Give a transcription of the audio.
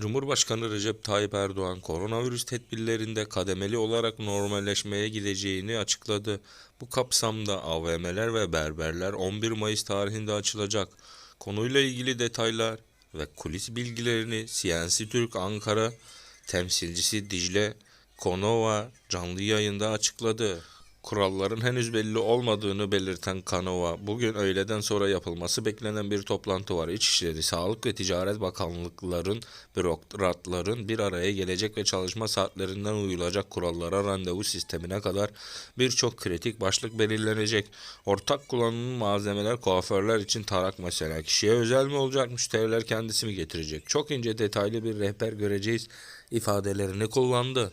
Cumhurbaşkanı Recep Tayyip Erdoğan koronavirüs tedbirlerinde kademeli olarak normalleşmeye gideceğini açıkladı. Bu kapsamda AVM'ler ve berberler 11 Mayıs tarihinde açılacak. Konuyla ilgili detaylar ve kulis bilgilerini CNC Türk Ankara temsilcisi Dicle Konova canlı yayında açıkladı. Kuralların henüz belli olmadığını belirten Kanova, bugün öğleden sonra yapılması beklenen bir toplantı var. İçişleri, Sağlık ve Ticaret Bakanlıkların, bürokratların bir araya gelecek ve çalışma saatlerinden uyulacak kurallara randevu sistemine kadar birçok kritik başlık belirlenecek. Ortak kullanım malzemeler kuaförler için tarak mesela. Kişiye özel mi olacak, müşteriler kendisi mi getirecek? Çok ince detaylı bir rehber göreceğiz ifadelerini kullandı.